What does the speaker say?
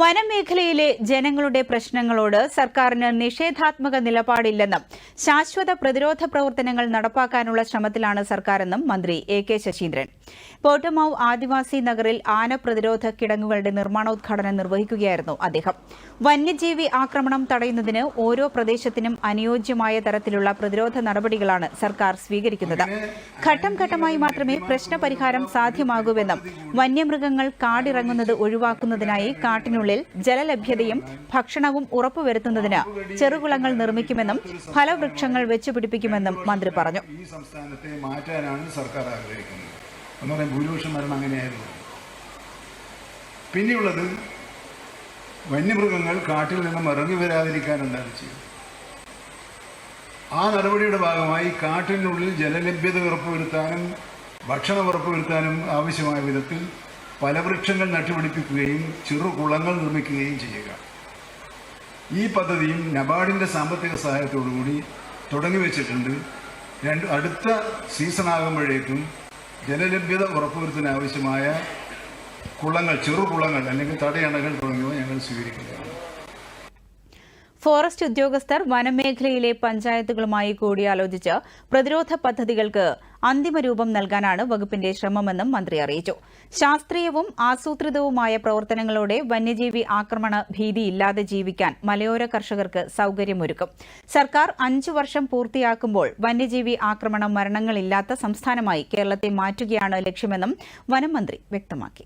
വനമേഖലയിലെ ജനങ്ങളുടെ പ്രശ്നങ്ങളോട് സർക്കാരിന് നിഷേധാത്മക നിലപാടില്ലെന്നും ശാശ്വത പ്രതിരോധ പ്രവർത്തനങ്ങൾ നടപ്പാക്കാനുള്ള ശ്രമത്തിലാണ് സർക്കാരെന്നും മന്ത്രി എ കെ ശശീന്ദ്രൻ. പോട്ടമാവ് ആദിവാസി നഗറിൽ ആന പ്രതിരോധ കിടങ്ങുകളുടെ നിർമ്മാണോദ്ഘാടനം നിർവഹിക്കുകയായിരുന്നു അദ്ദേഹം. വന്യജീവി ആക്രമണം തടയുന്നതിന് ഓരോ പ്രദേശത്തിനും അനുയോജ്യമായ തരത്തിലുള്ള പ്രതിരോധ നടപടികളാണ് സർക്കാർ സ്വീകരിക്കുന്നത്. ഘട്ടം ഘട്ടമായി മാത്രമേ പ്രശ്നപരിഹാരം സാധ്യമാകൂവെന്നും വന്യമൃഗങ്ങൾ കാടിറങ്ങുന്നത് ഒഴിവാക്കുന്നതിനായി കാട്ടിനുള്ളിൽ ജലലഭ്യതയും ഭക്ഷണവും ഉറപ്പുവരുത്തുന്നതിന് ചെറുകുളങ്ങൾ നിർമ്മിക്കുമെന്നും ഫലവൃക്ഷങ്ങൾ വെച്ചുപിടിപ്പിക്കുമെന്നും മന്ത്രി പറഞ്ഞു. ഈ സംസ്ഥാനത്തെ മാറ്റാനാണ് സർക്കാർ ആഗ്രഹിക്കുന്നത്. എന്ന് പറയാൻ ഭൂരിപക്ഷം മരണം അങ്ങനെയായിരുന്നു. പിന്നെയുള്ളത് വന്യമൃഗങ്ങൾ കാട്ടിൽ നിന്നും ഇറങ്ങി വരാതിരിക്കാൻ എന്താണ് ചെയ്യുന്നത് ആ നടപടിയുടെ ഭാഗമായി കാട്ടിനുള്ളിൽ ജലലഭ്യത ഉറപ്പുവരുത്താനും ഭക്ഷണം ഉറപ്പുവരുത്താനും ആവശ്യമായ വിധത്തിൽ പല വൃക്ഷങ്ങൾ നട്ടുപിടിപ്പിക്കുകയും ചെറു കുളങ്ങൾ നിർമ്മിക്കുകയും ചെയ്യുക. ഈ പദ്ധതിയും നബാർഡിന്റെ സാമ്പത്തിക സഹായത്തോടുകൂടി തുടങ്ങി വെച്ചിട്ടുണ്ട്. രണ്ട് അടുത്ത സീസൺ ആകുമ്പോഴേക്കും ജലലഭ്യത ഉറപ്പുവരുത്താൻ ആവശ്യമായ കുളങ്ങൾ ചെറുകുളങ്ങൾ അല്ലെങ്കിൽ തടയണകൾ തുടങ്ങിയവ ഞങ്ങൾ സ്വീകരിക്കുകയാണ് ഫോറസ്റ്റ് ഉദ്യോഗസ്ഥർ വനമേഖലയിലെ പഞ്ചായത്തുകളുമായി കൂടിയാലോചിച്ച് പ്രതിരോധ പദ്ധതികൾക്ക് അന്തിമ രൂപം നൽകാനാണ് വകുപ്പിന്റെ ശ്രമമെന്നും മന്ത്രി അറിയിച്ചു. ശാസ്ത്രീയവും ആസൂത്രിതവുമായ പ്രവർത്തനങ്ങളോടെ വന്യജീവി ആക്രമണ ഭീതിയില്ലാതെ ജീവിക്കാൻ മലയോര കർഷകർക്ക് സൌകര്യമൊരുക്കും. സർക്കാർ അഞ്ചു വർഷം പൂർത്തിയാക്കുമ്പോൾ വന്യജീവി ആക്രമണ മരണങ്ങളില്ലാത്ത സംസ്ഥാനമായി കേരളത്തെ മാറ്റുകയാണ് ലക്ഷ്യമെന്നും വനം മന്ത്രി വ്യക്തമാക്കി.